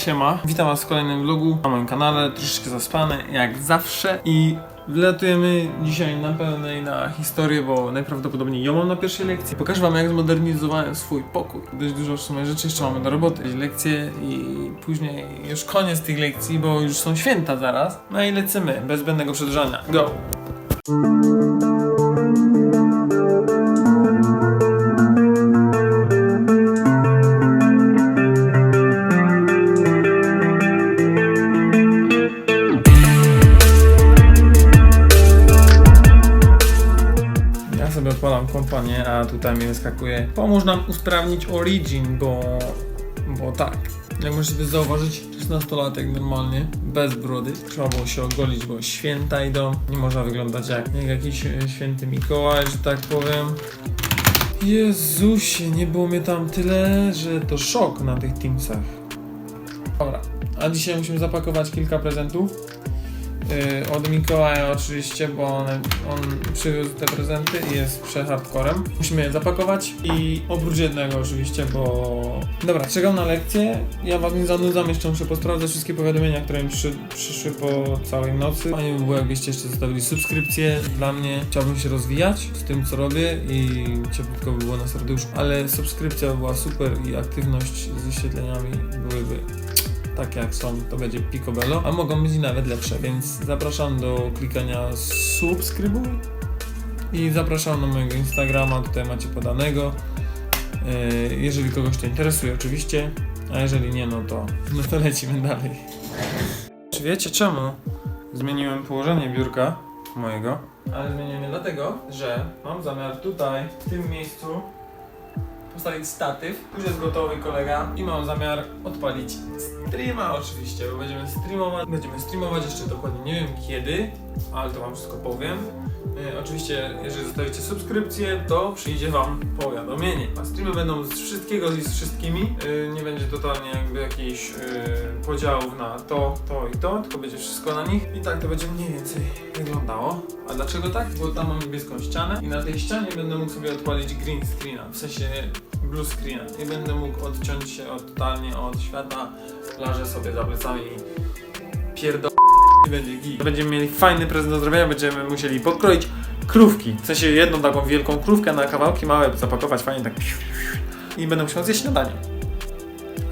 siema. Witam was w kolejnym vlogu na moim kanale, troszeczkę zaspany jak zawsze i wlatujemy dzisiaj na pełnej na historię, bo najprawdopodobniej ją mam na pierwszej lekcji. Pokażę wam jak zmodernizowałem swój pokój. Dość dużo w sumie rzeczy jeszcze mamy do roboty. Lekcje i później już koniec tych lekcji, bo już są święta zaraz. No i lecimy, bez zbędnego przedłużania. Go! Ja sobie odpalam kompanię, a tutaj mi wyskakuje Pomóż nam usprawnić Origin, bo... bo tak. Jak możecie zauważyć, 16-latek normalnie, bez brody. Trzeba było się ogolić, bo święta idą. Nie można wyglądać jak, jak jakiś e, święty Mikołaj, że tak powiem. Jezusie, nie było mnie tam tyle, że to szok na tych Teamsach. Dobra, a dzisiaj musimy zapakować kilka prezentów. Yy, od Mikołaja oczywiście, bo on, on przywiózł te prezenty i jest przehardcorem. Musimy je zapakować i oprócz jednego oczywiście, bo... Dobra, czekam na lekcję. Ja was nie zanudzam, jeszcze muszę posprawdzać wszystkie powiadomienia, które mi przy, przyszły po całej nocy. Fajnie by było, jakbyście jeszcze zostawili subskrypcję dla mnie. Chciałbym się rozwijać z tym, co robię i cieplutko by było na serduszku. Ale subskrypcja była super i aktywność z wyświetleniami byłyby tak jak są, to będzie picobello, a mogą być nawet lepsze, więc zapraszam do klikania subskrybuj i zapraszam na mojego Instagrama, tutaj macie podanego, Yy, jeżeli kogoś to interesuje oczywiście, a jeżeli nie, no to, no to lecimy dalej. Czy wiecie czemu zmieniłem położenie biurka mojego? Ale zmieniłem je dlatego, że mam zamiar tutaj, w tym miejscu postawić statyw, już jest gotowy kolega i mam zamiar odpalić streama oczywiście, bo będziemy streamować, będziemy streamować jeszcze dokładnie nie wiem kiedy, ale to wam wszystko powiem. E, oczywiście, jeżeli zostawicie subskrypcję, to przyjdzie wam powiadomienie. A streamy będą z wszystkiego i z wszystkimi. E, nie będzie totalnie jakby jakichś e, podziałów na to, to i to, tylko będzie wszystko na nich. I tak to będzie mniej więcej wyglądało. A dlaczego tak? Bo tam mam niebieską ścianę i na tej ścianie będę mógł sobie odpalić green screena, w sensie blue screena. I będę mógł odciąć się od, totalnie od świata, plażę sobie za plecami i pierdol... będzie git. Będziemy mieli fajny prezent do zrobienia, będziemy musieli podkroić krówki. W sensie jedną taką wielką krówkę na kawałki małe, zapakować fajnie tak i będę musiał zjeść śniadanie.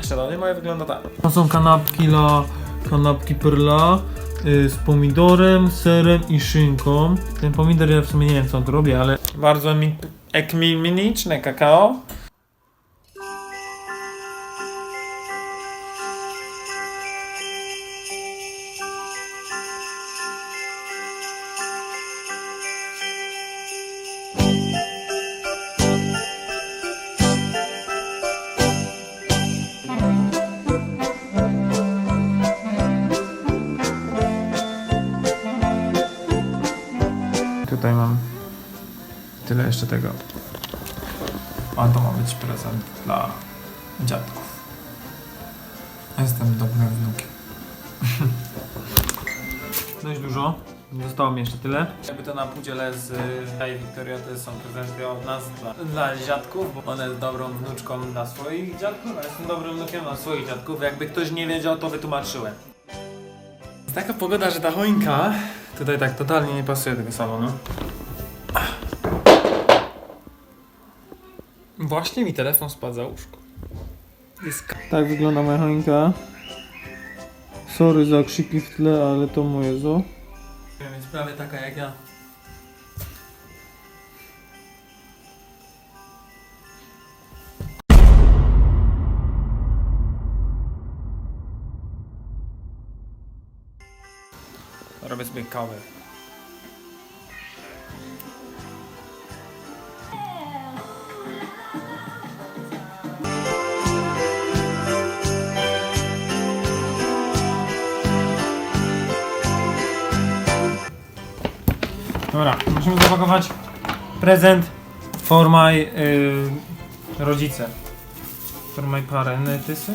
Śniadanie moje wygląda tak. To są kanapki la, kanapki perla y, z pomidorem, serem i szynką. Ten pomidor ja w sumie nie wiem co on tu robi, ale bardzo mi ekminiczne kakao. Jeszcze tego. A to ma być prezent dla dziadków. Jestem dobrym wnukiem. Dość dużo. Zostało mi jeszcze tyle. Jakby to na podzielę z Daj Wiktoria to są prezenty od nas dla, dla dziadków, bo ona jest dobrą wnuczką dla swoich dziadków, a jestem dobrym wnukiem dla swoich dziadków. Jakby ktoś nie wiedział, to wytłumaczyłem. Jest taka pogoda, że ta choinka tutaj tak totalnie nie pasuje do tego salonu. Właśnie mi telefon spadł za łóżko. Jest tak wygląda moja choinka. Sorry za krzyki w tle, ale to moje zo. Jest prawie taka jak ja. Robię sobie kawę. Dobra, musimy zapakować prezent for my y, rodzice. For my parentycy.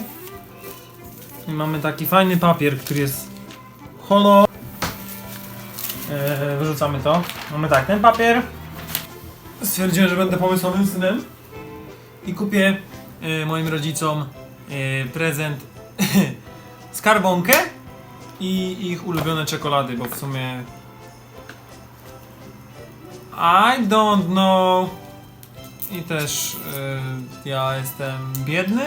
I mamy taki fajny papier, który jest holo. E, wyrzucamy to. Mamy tak, ten papier. Stwierdziłem, że będę pomysłowym synem. I kupię e, moim rodzicom e, prezent skarbonkę i ich ulubione czekolady, bo w sumie I don't know i też y, ja jestem biedny.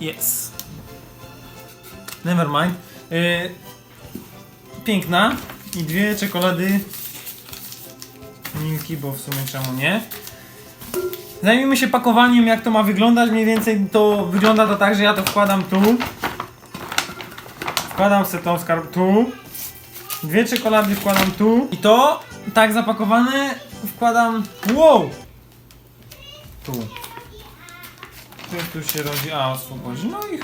Yes. Never mind. Y, piękna i dwie czekolady Milki, bo w sumie czemu nie. Zajmijmy się pakowaniem, jak to ma wyglądać. Mniej więcej to wygląda to tak, że ja to wkładam tu. Wkładam sobie tą skarb tu. Dwie czekolady wkładam tu. I to tak zapakowane wkładam. Wow! Tu. Tu, tu się rodzi. A, oswobodzi. No i.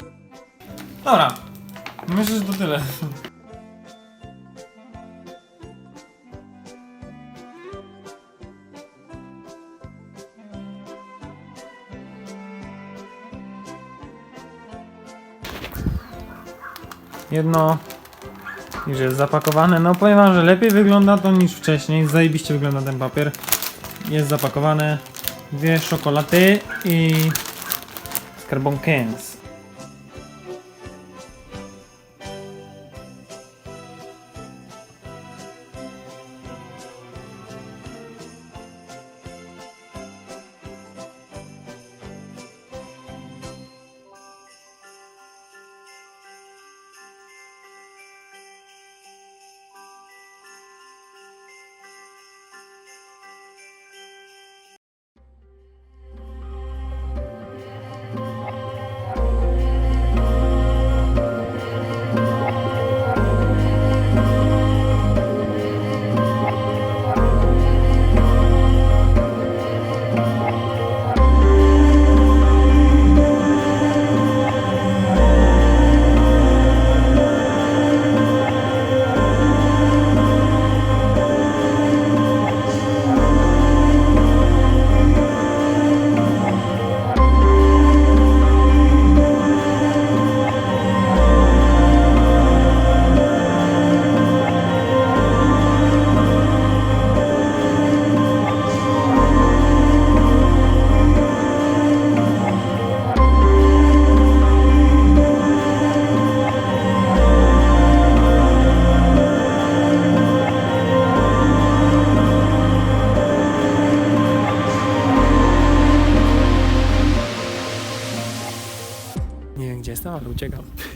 Dobra. Myślę, że to tyle. Jedno i że jest zapakowane. No powiem wam, że lepiej wygląda to niż wcześniej. Zajebiście wygląda ten papier. Jest zapakowane. Dwie szokolady i skarbonkens.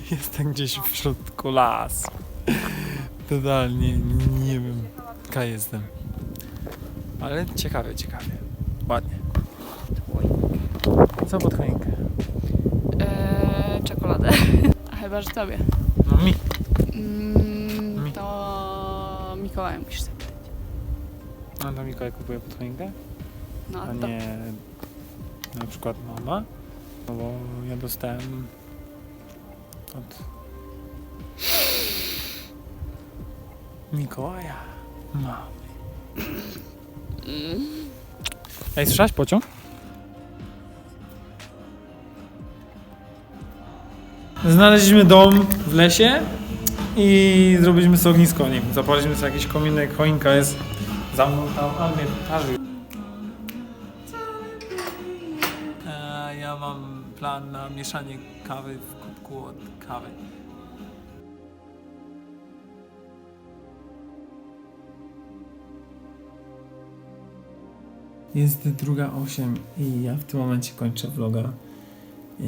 Jestem gdzieś w środku lasu. Totalnie nie wiem, jaka jestem. Ale ciekawe, ciekawe. Ładnie. Co pod choinkę? Eee, czekoladę. A chyba, że tobie. No mi. Mm, Mi. to Mikołaja musisz zapytać. A to Mikołaj kupuje pod choinkę? No, A to nie na przykład mama? No bo ja dostałem od Mikołaja mamy. Ej, słyszałaś pociąg? Znaleźliśmy dom w lesie i zrobiliśmy sobie ognisko nim. Zapaliliśmy sobie jakiś kominek, choinka jest za mną tam, ale mnie tarzy. E, ja mam plan na mieszanie kawy w kubku od kawy. Jest druga 8 i ja w tym momencie kończę vloga. Yy,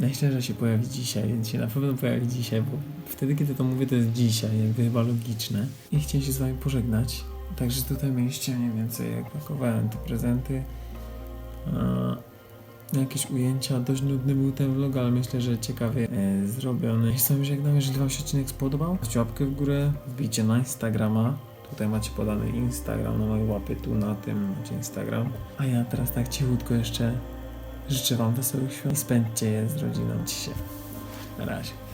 myślę, że się pojawi dzisiaj, więc się na pewno pojawi dzisiaj, bo wtedy, kiedy to mówię, to jest dzisiaj, jakby chyba logiczne. I chciałem się z wami pożegnać. Także tutaj mieliście mniej więcej, jak pakowałem te prezenty. A, jakieś ujęcia. Dość nudny był ten vlog, ale myślę, że ciekawie e, zrobiony. I sobie żegnam, jeżeli Wam się odcinek spodobał. Dajcie łapkę w górę, wbijcie na Instagrama. Tutaj macie podany Instagram na moje łapy, tu na tym macie Instagram. A ja teraz tak cichutko jeszcze życzę Wam wesołych świąt i spędźcie je z rodziną dzisiaj. Na razie.